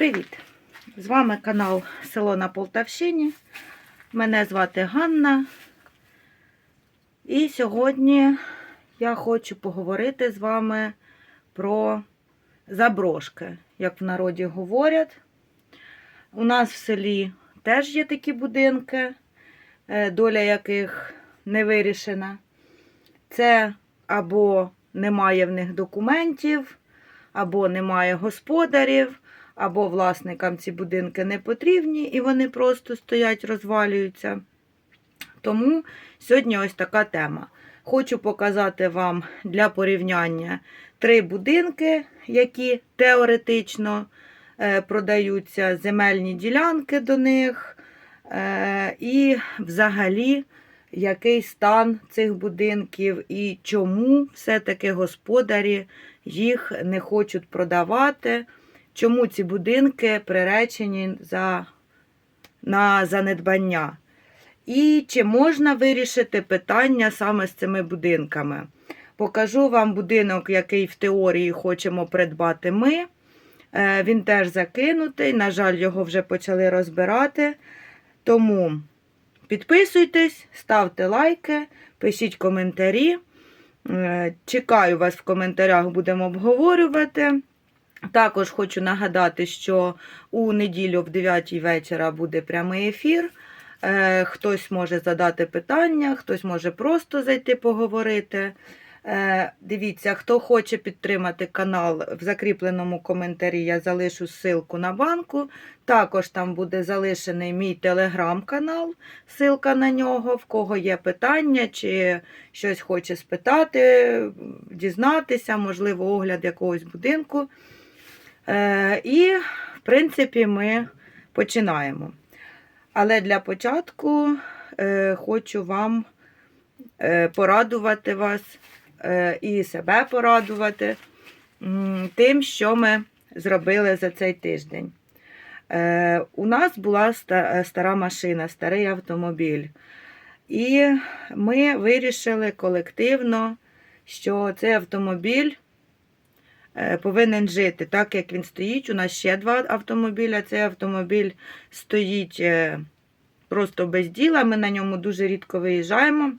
Привіт! З вами канал Село на Полтавщині. Мене звати Ганна. І сьогодні я хочу поговорити з вами про заброшки, як в народі говорять. У нас в селі теж є такі будинки, е, доля яких не вирішена. Це або немає в них документів, або немає господарів, або власникам ці будинки не потрібні і вони просто стоять, розвалюються. Тому сьогодні ось така тема. Хочу показати вам для порівняння три будинки, які теоретично е, продаються, земельні ділянки до них. е, І взагалі, який стан цих будинків і чому все-таки господарі їх не хочуть продавати, чому ці будинки приречені за, на занедбання. І чи можна вирішити питання саме з цими будинками? Покажу вам будинок, який в теорії хочемо придбати ми. Е, Він теж закинутий, на жаль, його вже почали розбирати. Тому підписуйтесь, ставте лайки, пишіть коментарі. Е, Чекаю вас в коментарях, будемо обговорювати. Також хочу нагадати, що у неділю в 9 вечора буде прямий ефір. Е, Хтось може задати питання, хтось може просто зайти поговорити. Е, Дивіться, хто хоче підтримати канал, в закріпленому коментарі я залишу ссылку на банку. Також там буде залишений мій телеграм-канал, ссылка на нього, в кого є питання, чи щось хоче спитати, дізнатися, можливо, огляд якогось будинку. Е, І, в принципі, ми починаємо. Але для початку е, хочу вам е, порадувати вас і себе порадувати тим, що ми зробили за цей тиждень. У нас була стара машина, старий автомобіль. І ми вирішили колективно, що цей автомобіль повинен жити так, як він стоїть. У нас ще два автомобіля. Цей автомобіль стоїть е, просто без діла. Ми на ньому дуже рідко виїжджаємо.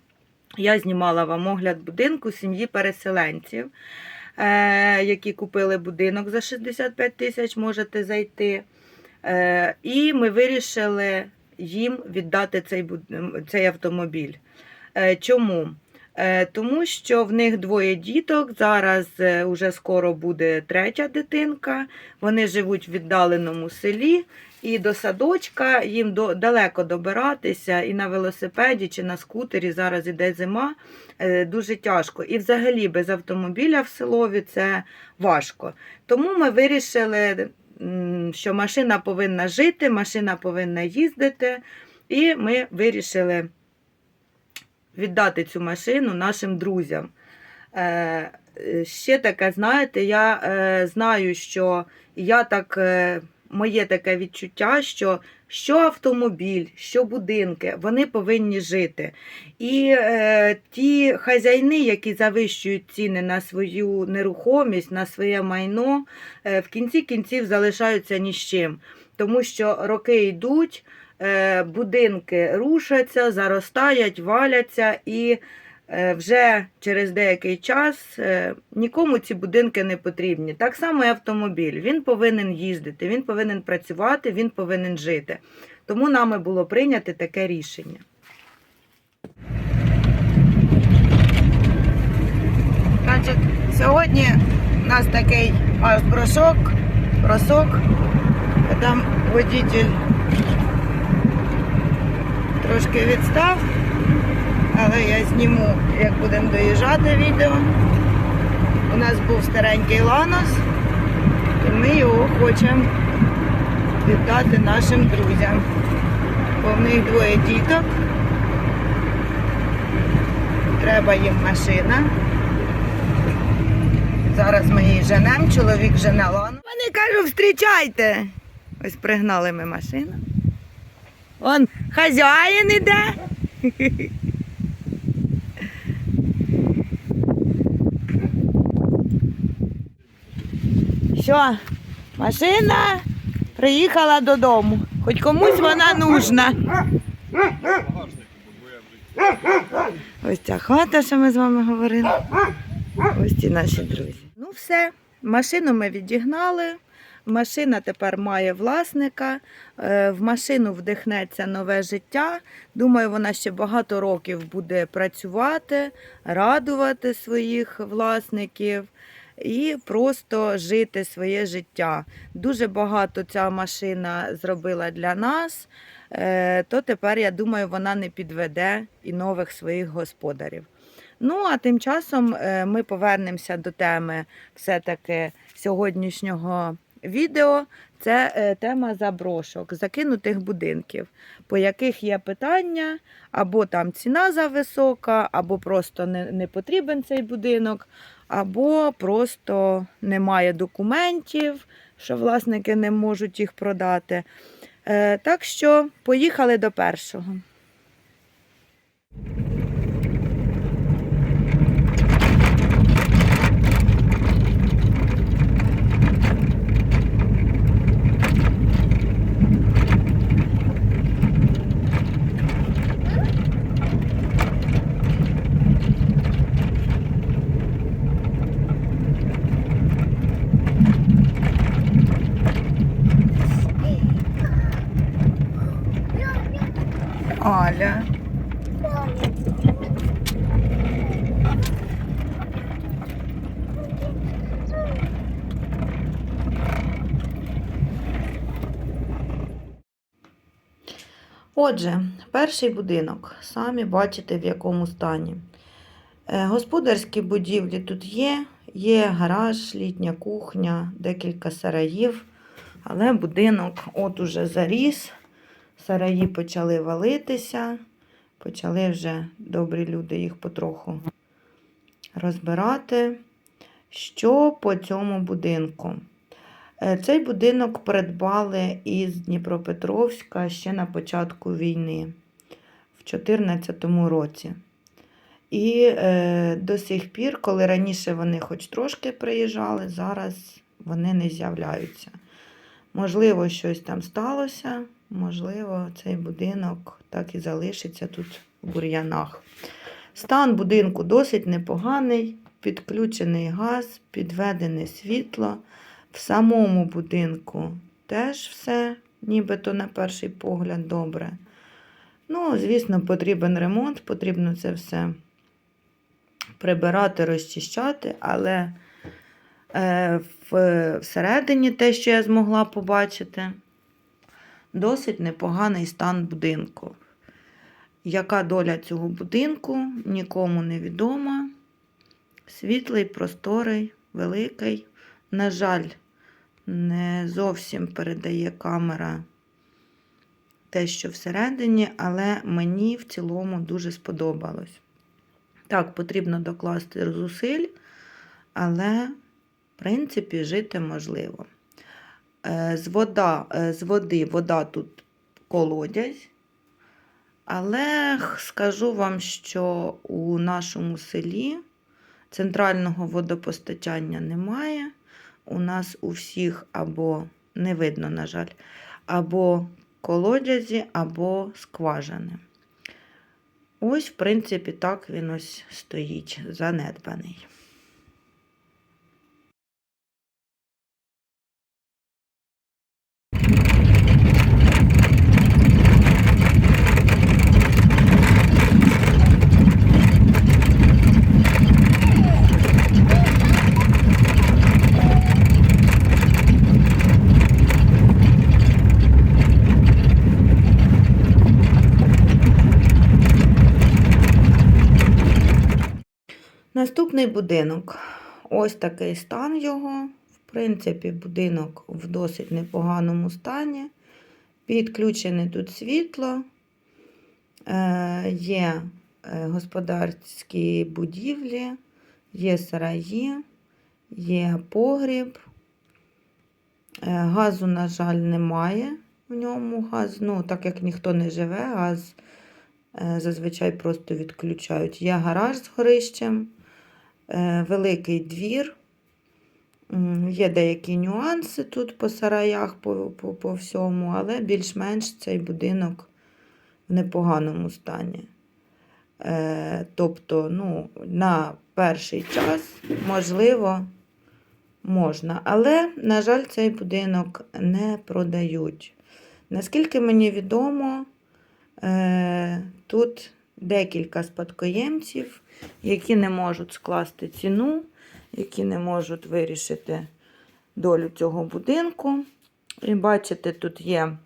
Я знімала вам огляд будинку сім'ї переселенців, е, які купили будинок за 65 тисяч, можете зайти. Е, І ми вирішили їм віддати цей, цей автомобіль. Е, Чому? Е, Тому що в них двоє діток. Зараз е, уже скоро буде третя дитинка. Вони живуть в віддаленому селі, і до садочка їм до, далеко добиратися, і на велосипеді чи на скутері зараз іде зима. е, Дуже тяжко. І взагалі без автомобіля в селові це важко. Тому ми вирішили, що машина повинна жити, машина повинна їздити. І ми вирішили віддати цю машину нашим друзям. Е, ще таке, знаєте, я е, знаю, що я так, е, моє таке відчуття, що що автомобіль, що будинки, вони повинні жити. І е, ті хазяїни, які завищують ціни на свою нерухомість, на своє майно, е, в кінці кінців залишаються ні з чим. Тому що роки йдуть, будинки рушаться, заростають, валяться, і е, вже через деякий час е, нікому ці будинки не потрібні. Так само і автомобіль. Він повинен їздити, він повинен працювати, він повинен жити. Тому нами було прийнято таке рішення. Значить, сьогодні у нас такий аж бросок, бросок. Там водитель трошки відстав, але я зніму, як будемо доїжджати відео. У нас був старенький ланос, і ми його хочемо віддати нашим друзям. Бо в них двоє діток. Треба їм машина. Зараз ми її женемо, чоловік жене лану. Вони кажуть, зустрічайте. Ось пригнали ми машину. Он хазяїн іде. Що, машина Приїхала додому. Хоч комусь вона нужна. Ось ця хата, що ми з вами говорили. Ось ці наші друзі. Ну все, машину ми відігнали. Машина тепер має власника. Е, В машину вдихнеться нове життя. Думаю, вона ще багато років буде працювати, радувати своїх власників і просто жити своє життя. Дуже багато ця машина зробила для нас. Е, То тепер, я думаю, вона не підведе і нових своїх господарів. Ну, а тим часом е, ми повернемося до теми все-таки сьогоднішнього відео. Це е, тема заброшок, закинутих будинків, по яких є питання, або там ціна зависока, або просто не, не потрібен цей будинок, або просто немає документів, що власники не можуть їх продати. Е, Так що поїхали до першого. Отже, перший будинок. Самі бачите, в якому стані. Е, Господарські будівлі тут є. Є гараж, літня кухня, декілька сараїв. Але будинок от уже заріс. Сараї почали валитися. Почали вже добрі люди їх потроху розбирати. Що по цьому будинку? Е, Цей будинок придбали із Дніпропетровська ще на початку війни, в 2014 році. І е, до сих пір, коли раніше вони хоч трошки приїжджали, зараз вони не з'являються. Можливо, щось там сталося, можливо, цей будинок так і залишиться тут в бур'янах. Стан будинку досить непоганий, підключений газ, підведене світло. В самому будинку теж все, нібито на перший погляд, добре. Ну, звісно, потрібен ремонт, потрібно це все прибирати, розчищати, але е, в, всередині те, що я змогла побачити, досить непоганий стан будинку. Яка доля цього будинку, нікому не відома. Світлий, просторий, великий. На жаль, не зовсім передає камера те, що всередині, але мені в цілому дуже сподобалось. Так, потрібно докласти зусиль, але, в принципі, жити можливо. Е, З, вода, е, з води вода тут колодязь. Але скажу вам, що у нашому селі центрального водопостачання немає. У нас у всіх або не видно, на жаль, або колодязі, або скважини. Ось, в принципі, так він ось стоїть, занедбаний. Наступний будинок. Ось такий стан його. В принципі, будинок в досить непоганому стані. Підключене тут світло, Е, є е, господарські будівлі, є сараї, є погріб. Е, Газу, на жаль, немає в ньому. Газ, ну, так як ніхто не живе, газ е, зазвичай просто відключають. Є гараж з горищем, великий двір. Є деякі нюанси тут по сараях, по, по, по всьому, але більш-менш цей будинок в непоганому стані. Е, тобто, ну, на перший час, можливо, можна. Але, на жаль, цей будинок не продають. Наскільки мені відомо, е, тут декілька спадкоємців, які не можуть скласти ціну, які не можуть вирішити долю цього будинку. І бачите, тут є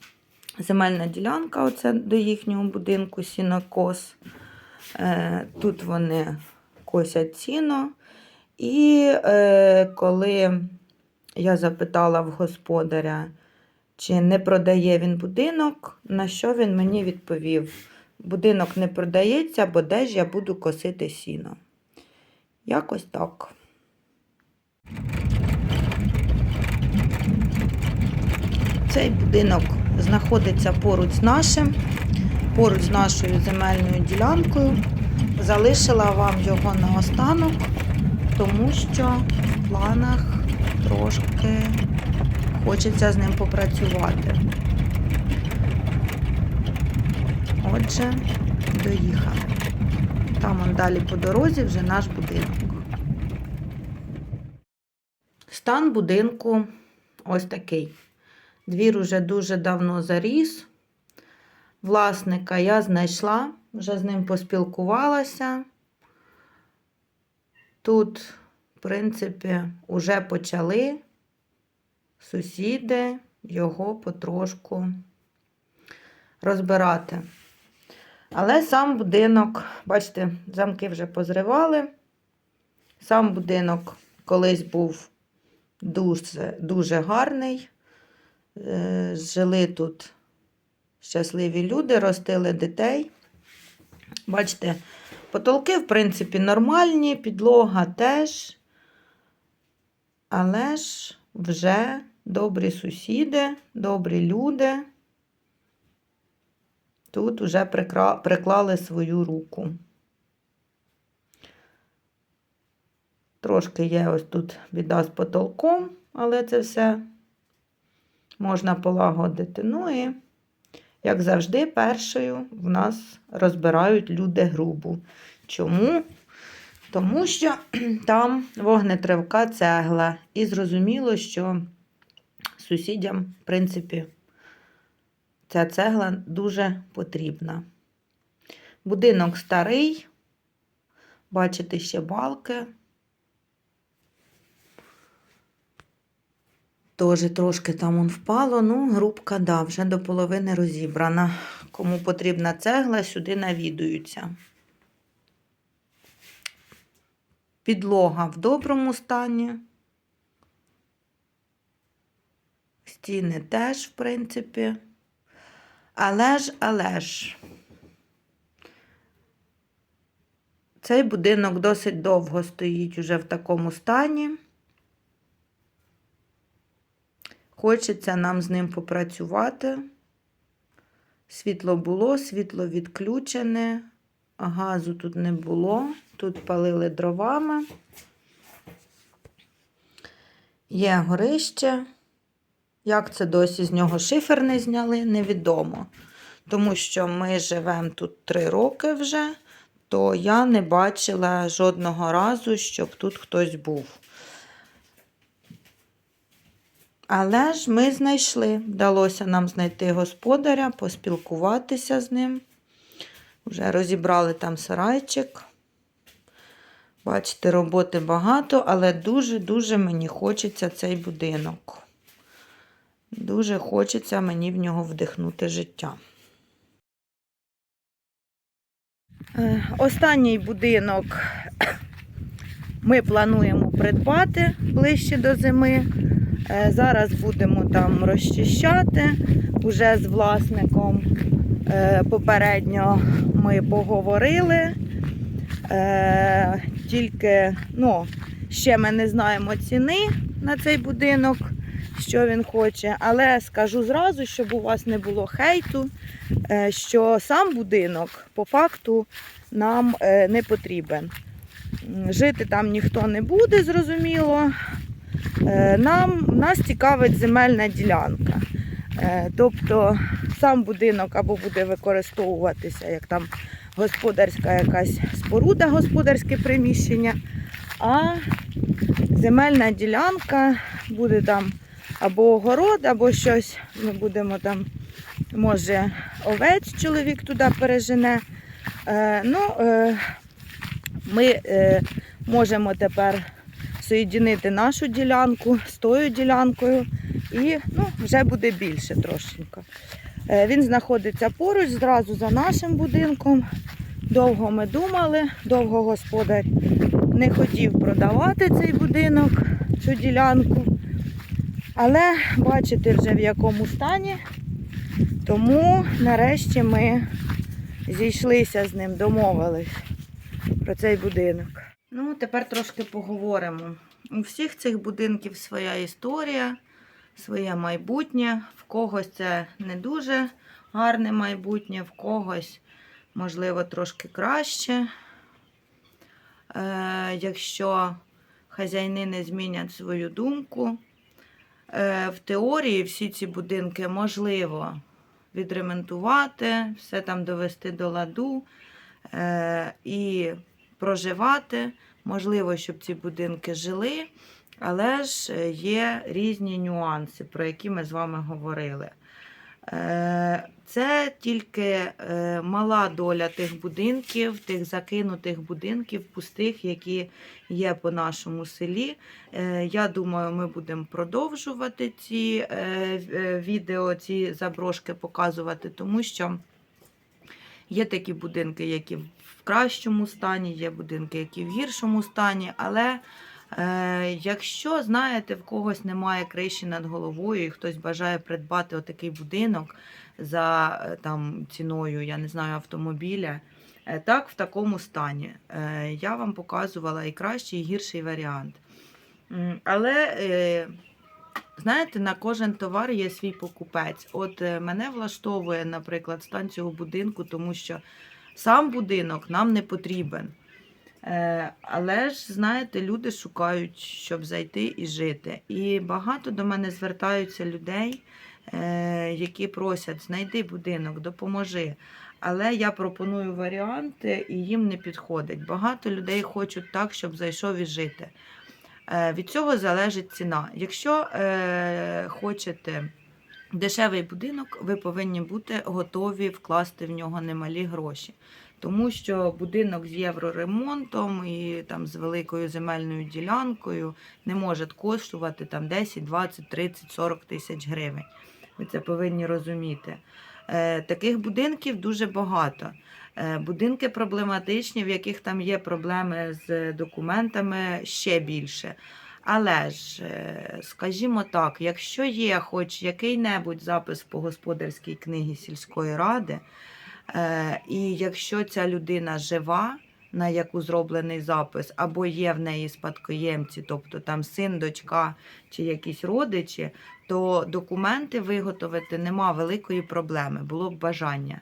земельна ділянка оце до їхнього будинку, сінокос. Е, Тут вони косять сіно. І е, коли я запитала в господаря, чи не продає він будинок, на що він мені відповів: будинок не продається, бо де ж я буду косити сіно. Якось так. Цей будинок знаходиться поруч з нашим, поруч з нашою земельною ділянкою. Залишила вам його наостанок, тому що в планах трошки хочеться з ним попрацювати. Отже, доїхали. Там он далі по дорозі вже наш будинок. Стан будинку ось такий. Двір уже дуже давно заріс. Власника я знайшла, вже з ним поспілкувалася. Тут, в принципі, вже почали сусіди його потрошку розбирати. Але сам будинок, бачите, замки вже позривали. Сам будинок колись був дуже, дуже гарний. Е, Жили тут щасливі люди, ростили дітей. Бачите, потолки, в принципі, нормальні, підлога теж. Але ж вже добрі сусіди, добрі люди тут вже приклали свою руку. Трошки є ось тут біда з потолком, але це все можна полагодити. Ну і, як завжди, першою в нас розбирають люди грубу. Чому? Тому що там вогнетривка цегла. І зрозуміло, що сусідям, в принципі, ця цегла дуже потрібна. Будинок старий, бачите ще балки. Тоже трошки там он впало, ну, грубка, да, вже до половини розібрана. Кому потрібна цегла, сюди навідуються. Підлога в доброму стані. Стіни теж, в принципі. Але ж, але ж. Цей будинок досить довго стоїть уже в такому стані. Хочеться нам з ним попрацювати. Світло було, світло відключене, газу тут не було. Тут палили дровами. Є горище. Як це досі з нього шифер не зняли, невідомо. Тому що ми живемо тут три роки вже, то я не бачила жодного разу, щоб тут хтось був. Але ж ми знайшли, вдалося нам знайти господаря, поспілкуватися з ним. Вже розібрали там сарайчик. Бачите, роботи багато, але дуже-дуже мені хочеться цей будинок. Дуже хочеться мені в нього вдихнути життя. Е, Останній будинок ми плануємо придбати ближче до зими. Е, Зараз будемо там розчищати. Уже з власником е, попередньо ми поговорили. Тільки ну, ще ми не знаємо ціни на цей будинок, що він хоче. Але скажу зразу, щоб у вас не було хейту, е, що сам будинок по факту нам е, не потрібен. Жити там ніхто не буде, зрозуміло. Е, Нам нас цікавить земельна ділянка. Тобто сам будинок або буде використовуватися як там господарська якась споруда, господарське приміщення, а земельна ділянка буде там або огород, або щось. Ми будемо там, може, овець чоловік туди пережене. Е, ну, е, ми е, можемо тепер соєдинити нашу ділянку з тою ділянкою і ну, вже буде більше трошенько. Е, Він знаходиться поруч, зразу за нашим будинком. Довго ми думали, довго господар не хотів продавати цей будинок, цю ділянку. Але бачите вже в якому стані. Тому нарешті ми зійшлися з ним, домовились про цей будинок. Ну, тепер трошки поговоримо. У всіх цих будинків своя історія, своє майбутнє. В когось це не дуже гарне майбутнє, в когось, можливо, трошки краще. Е, якщо хазяїни не змінять свою думку. Е, в теорії всі ці будинки можливо відремонтувати, все там довести до ладу е, і проживати. Можливо, щоб ці будинки жили, але ж е, є різні нюанси, про які ми з вами говорили. Е, Це тільки е, мала доля тих будинків, тих закинутих будинків, пустих, які є по нашому селі. Е, Я думаю, ми будемо продовжувати ці відео, ці заброшки показувати, тому що є такі будинки, які в кращому стані, є будинки, які в гіршому стані. Але якщо знаєте, в когось немає криші над головою, і хтось бажає придбати отакий будинок за е, там, ціною, я не знаю, автомобіля. е, Так, в такому стані. Е, Я вам показувала і кращий, і гірший варіант. Але, е, знаєте, на кожен товар є свій покупець. От е, мене влаштовує, наприклад, стан цього будинку, тому що сам будинок нам не потрібен. Е, Але ж, знаєте, люди шукають, щоб зайти і жити. І багато до мене звертаються людей, е, які просять, знайди будинок, допоможи. Але я пропоную варіанти і їм не підходить. Багато людей хочуть так, щоб зайшов і жити. Е, Від цього залежить ціна. Якщо хочете дешевий будинок, ви повинні бути готові вкласти в нього немалі гроші. Тому що будинок з євроремонтом і там з великою земельною ділянкою не може коштувати там 10, 20, 30, 40 тисяч гривень. Ви це повинні розуміти. Е, таких будинків дуже багато. Е, будинки проблематичні, в яких там є проблеми з документами ще більше. Але ж, е, скажімо так, якщо є хоч який-небудь запис по господарській книгі сільської ради, і якщо ця людина жива, на яку зроблений запис, або є в неї спадкоємці, тобто там син, дочка чи якісь родичі, то документи виготовити нема великої проблеми, було б бажання.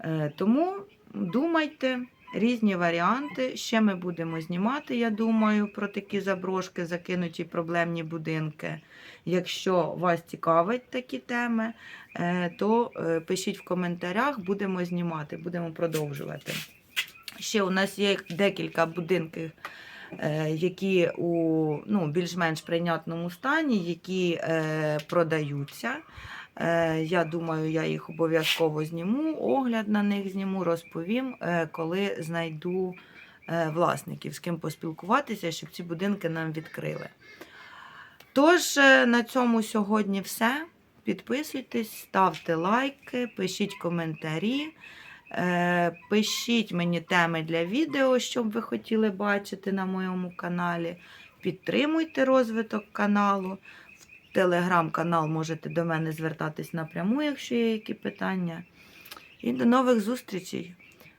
Е, Тому думайте, різні варіанти. Ще ми будемо знімати, я думаю, про такі заброшки, закинуті проблемні будинки. Якщо вас цікавить такі теми, е, то е, пишіть в коментарях, будемо знімати, будемо продовжувати. Ще у нас є декілька будинків, е, які у ну, більш-менш прийнятному стані, які продаються. Е, Я думаю, я їх обов'язково зніму, огляд на них зніму, розповім, е, коли знайду е, власників, з ким поспілкуватися, щоб ці будинки нам відкрили. Тож, на цьому сьогодні все. Підписуйтесь, ставте лайки, пишіть коментарі. Пишіть мені теми для відео, що б ви хотіли бачити на моєму каналі. Підтримуйте розвиток каналу. Телеграм-канал можете до мене звертатись напряму, якщо є які питання. І до нових зустрічей.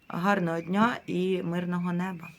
Гарного дня і мирного неба!